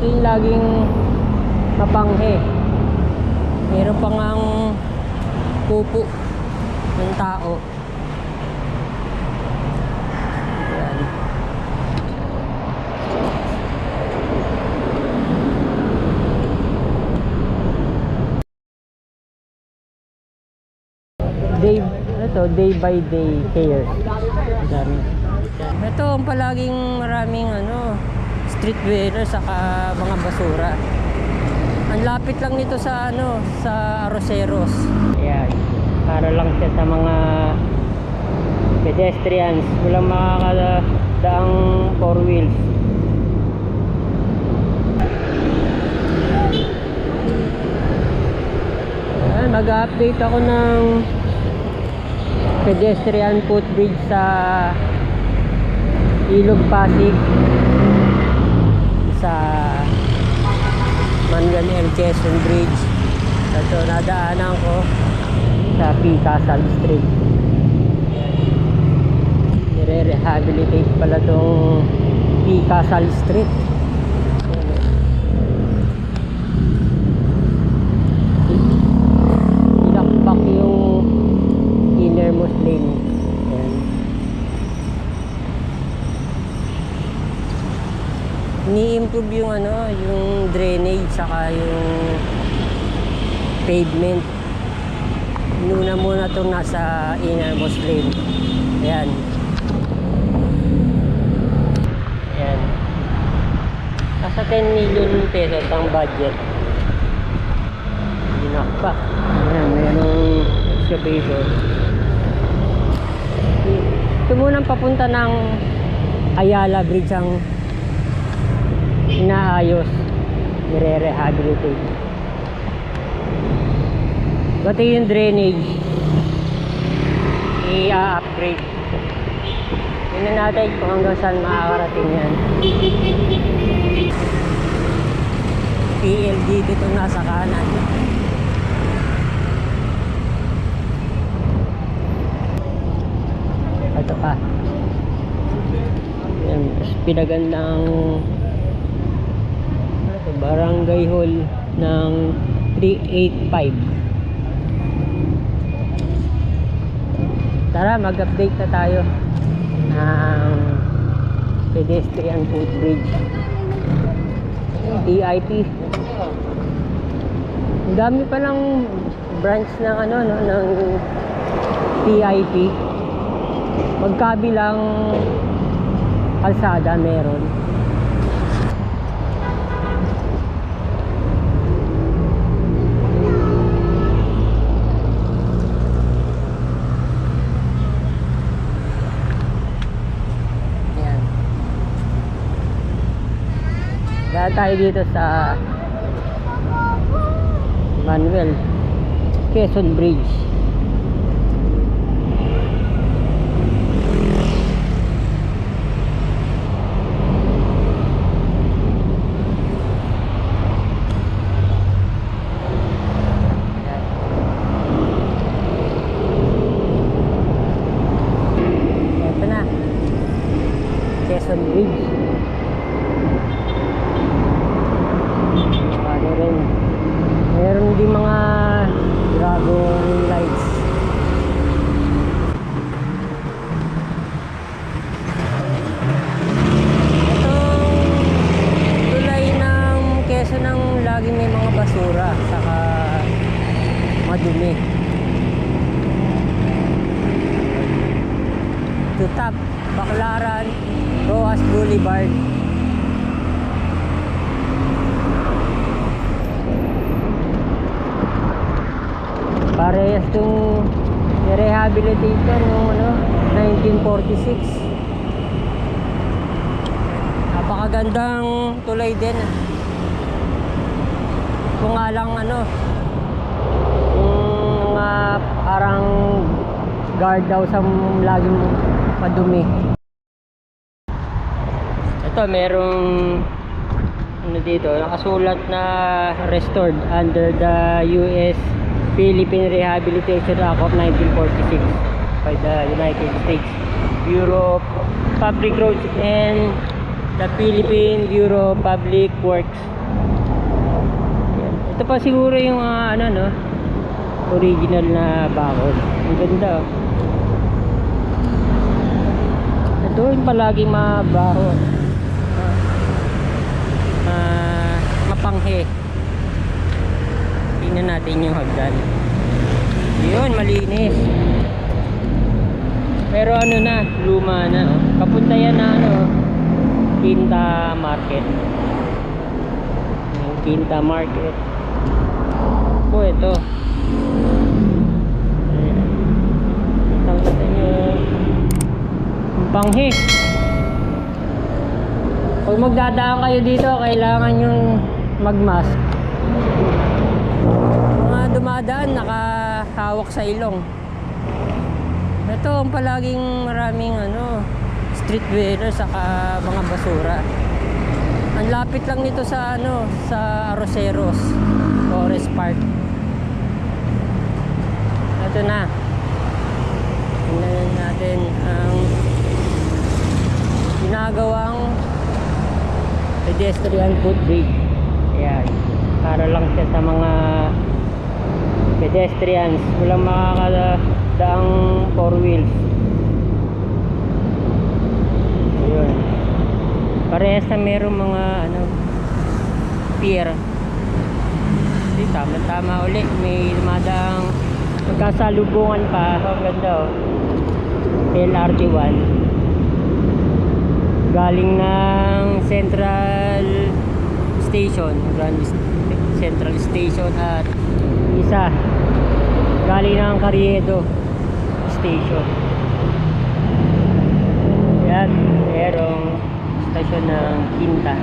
ito yung laging mapanghe. Meron pa ngang pupo ng tao. Day, ito, day by day care. Dami. Ito ang palaging maraming ano, street vendor saka mga basura. Ang lapit lang nito sa ano, sa Arroceros. Ayan. Para lang siya sa mga pedestrians. Walang makakadaang four wheels. Mag-update ako ng pedestrian footbridge sa Ilog Pasig sa Manuel M. Quezon Bridge ito nadaanan ko sa P. Street nire-rehabilitate pala tong P. Street ilakbak yung innermost lane Ayan. Ni-improve yung ano, yung drainage saka yung pavement. Inuna muna itong nasa innermost lane. Ayan. Ayan. Nasa 10 million pesos ang budget. Enough pa. Ayan, mayroong excavator. Ito munang papunta ng Ayala Bridge ang inaayos, nire-rehabilitate. Pati yung drainage, i-upgrade. Tingnan natin kung hanggang saan makakarating yan. PLD dito nasa kanan. Ito pa. Yan, pinagandang barangay hall ng 385 tara mag-update na tayo ng pedestrian footbridge. DIP ang dami pa ng branch ng ano no ng PIP magkabilang kalsada meron tayo dito sa Manuel Quezon Bridge. Ayan. Ito na. Quezon Bridge. Ano rin. Meron din mga dragon lights. Itong tulay ng Quezon ang laging may basura saka madumi. to top Baclaran Rojas Boulevard. Parehas itong rehabilitate yan noong ano, 1946 napakagandang tulay din kung nga lang ano yung mga parang guard daw sa laging madumi ito merong ano dito nakasulat na restored under the US Philippine Rehabilitation Act of 1946 by the United States Bureau of Public Roads and The Philippine Bureau of Public Works. Ito pa siguro yung ah, ano no, original na bakod. Ang ganda oh. Ito yung palagi mabaho. Ah, mapanghe. Tingnan natin yung hagdan. Yun, malinis. Pero ano na, luma na. Oh. Papunta yan na ano, Quinta Market. Quinta Market. Po, ito. Kitang-kita nyo. Ang panghi. Pag magdadaan kayo dito, kailangan yung magmask. Mga dumadaan, nakahawak sa ilong. Ito ang palaging maraming ano, street vendor saka mga basura. Ang lapit lang nito sa ano, sa Arroceros, Forest Park. Ito na. Tingnan natin ang ginagawang pedestrian footbridge. Ayan. Para lang siya sa mga pedestrians. Walang makakadaang four wheels. Ayun. Parehas na merong mga ano pier. Tama-tama uli. May dumadaang magkasalubungan pa. Ang ganda oh. LRT 1 galing ng Central Station Grand Central Station at isa galing ng Carriedo Station yan merong station ng Quinta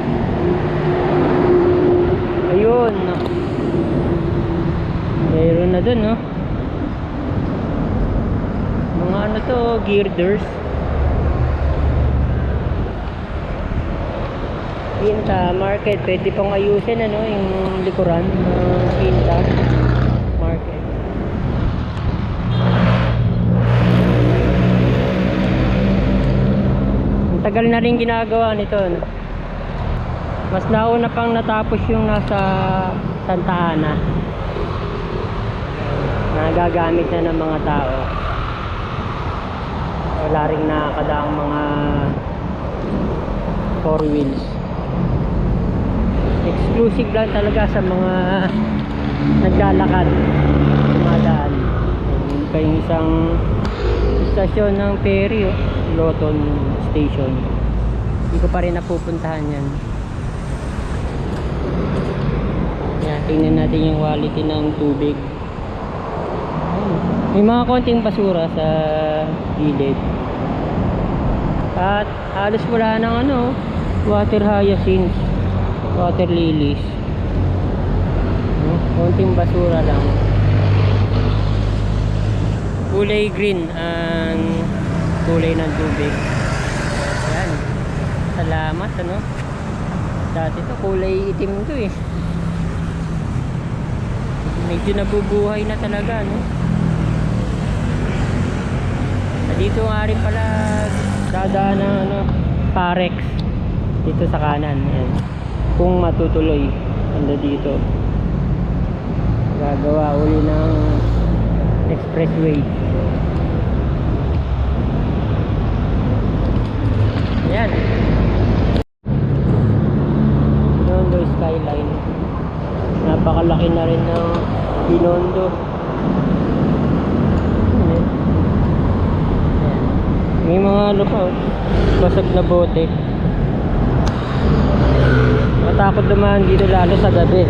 ayun meron na dun no mga ano to girders Quinta Market, pwede pang ayusin ano, yung likuran ng Quinta Market. Ang tagal na rin ginagawa nito. No? Mas nauna pang natapos yung nasa Santa Ana. Nagagamit na ng mga tao. Wala rin nakakadaang mga four wheels. Exclusive lang talaga sa mga naglalakad dumadaan. Kayong isang istasyon ng ferry oh, Loton Station. Hindi ko pa rin napupuntahan yan. Yan, tingnan natin yung quality ng tubig. May mga konting basura sa gilid. At halos wala ng ano water hyacinth water lilies. Hmm, konting basura lang. Kulay green ang kulay ng tubig. Yan salamat ano? Dati to kulay itim to eh. Medyo nabubuhay na talaga no Ah, dito nga rin pala dadaan ng ano parex. Dito sa kanan yan kung matutuloy ando dito. Gagawa uli ng expressway. Yan Binondo skyline. Napakalaki na rin ng Binondo Yan. Yan. may mga ano pa oh, basag na bote Matakot dumaan dito lalo sa gabi.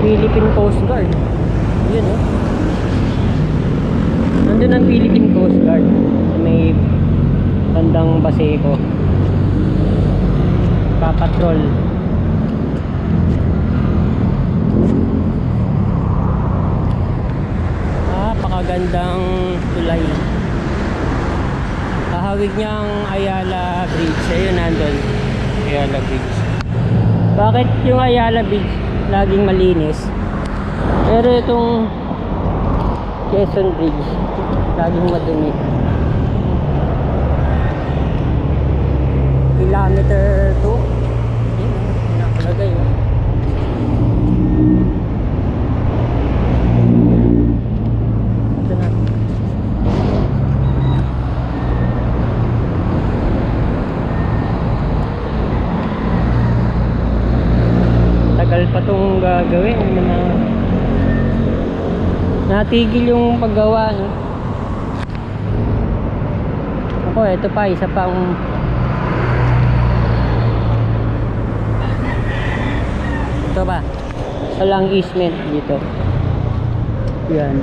Philippine Coast Guard. Yun oh. Nandun ang Philippine Coast Guard. May bandang Baseco. Papatrol. Napakagandang tulay. Kahawig niyang Ayala Bridge. Ayun, nandun. Ayala Bridge. Bakit yung Ayala Bridge laging malinis? Pero itong Quezon Bridge. Laging madumi. Kilometer 2. Yun, nakalagay. oh. Ito na. Tagal pa tong gagawin. Ano na natigil yung paggawa no? ako ito pa isa pang ito ba? Sa lang easement dito. Yan.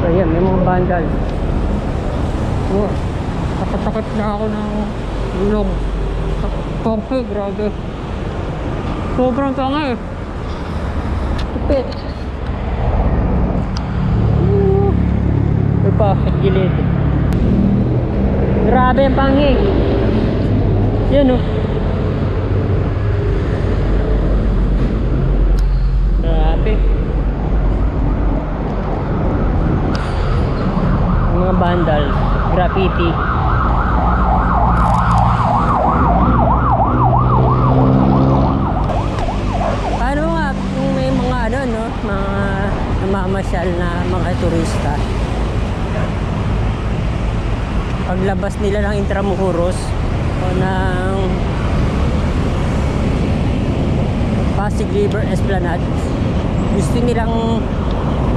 So yan may mga vandal Oh, takot-takot na ako ng ilong. Pangke, grabe. Sobrang tanga eh. Uh, May pa, sa gilid. Grabe ang panging. Yan oh. Grabe. Ang mga vandals, graffiti. Paano nga kung may mga ano no, mga namamasyal na mga turista. Paglabas nila ng Intramuros o ng Pasig River Esplanade, gusto nilang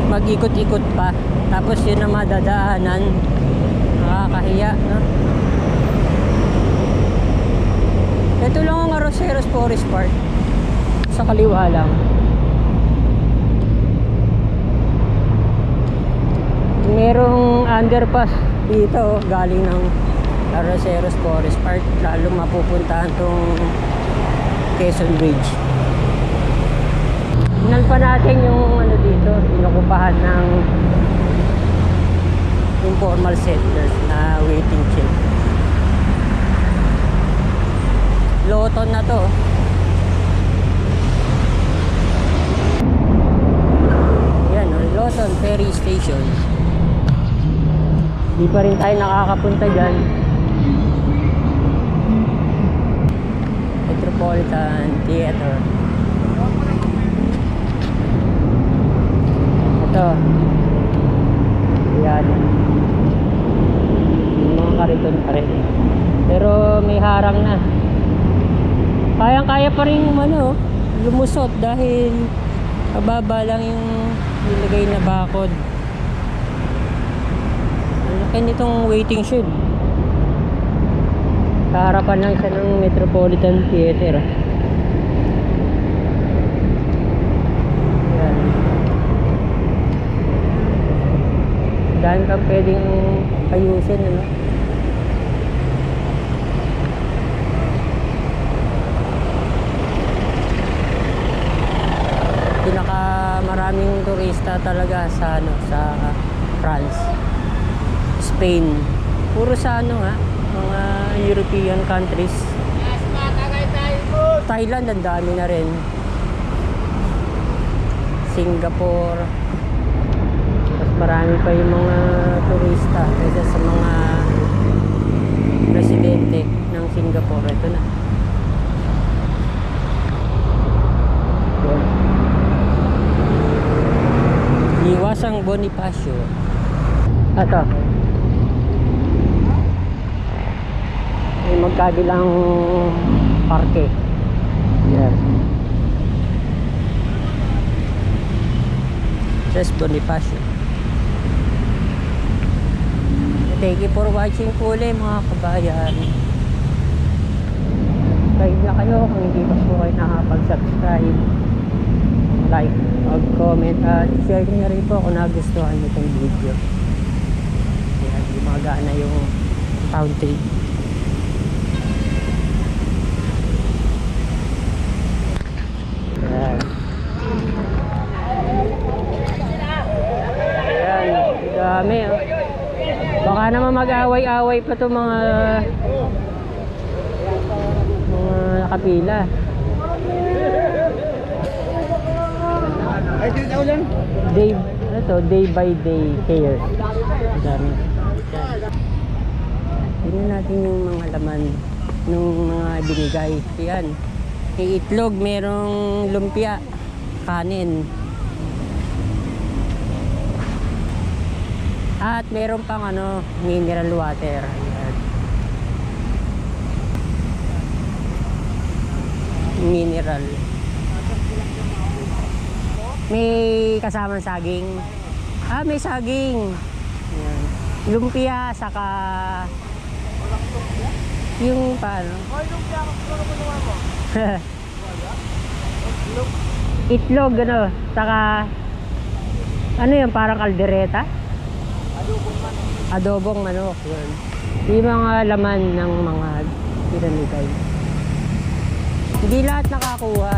mag-ikot-ikot pa. Tapos yun ang madadaanan. Nakakahiya, no? Ito lang ang Arroceros Forest Park. Sa kaliwa lang. Merong underpass dito oh, galing ng Arroceros Forest Park lalo mapupuntahan tong Quezon Bridge. Tingnan natin yung ano dito, inukupahan ng informal settlers na waiting shed. Loton na to. Yan, oh, Loton Ferry Station. Di pa rin tayo nakakapunta dyan. Metropolitan Theater. Ito. Yan. Yung mga kariton pa rin. Pero may harang na. Kayang-kaya pa rin ano, lumusot dahil mababa lang yung nilagay na bakod. Laki nitong waiting shed. Sa harapan lang siya ng Metropolitan Theater. Yan. Dahil kang pwedeng ayusin, ano? pinaka maraming turista talaga sa ano sa France. Spain. Puro sa ano nga mga European countries. Thailand ang dami na rin. Singapore marami pa yung mga turista kaysa sa mga residente ng Singapore ito na. Iwasang Bonifacio. Ito. May magkabilang parke. Yes. Just Bonifacio. Thank you for watching po ulit mga kabayan. Subscribe na kayo kung hindi pa po kayo nakapag-subscribe like, mag-comment at share nyo na rin po kung nagustuhan nyo itong video. Kaya gumagana yung fountain. Ayan. Nag-aaway pa to mga mga nakapila. Ay, dito. Day, ano to, day by day care. Ang dami. Tingnan natin yung mga laman ng mga binigay. Yan. May itlog, merong lumpia, kanin. At meron pang ano, mineral water. Ayan. Mineral. May kasamang saging. Ah, may saging. Ayan. Lumpia, saka... Yung paano? Itlog, ano, saka... Ano yun, parang kaldereta? Adobong manok. Yun. Yung mga laman ng mga pinamigay. Hindi lahat nakakuha.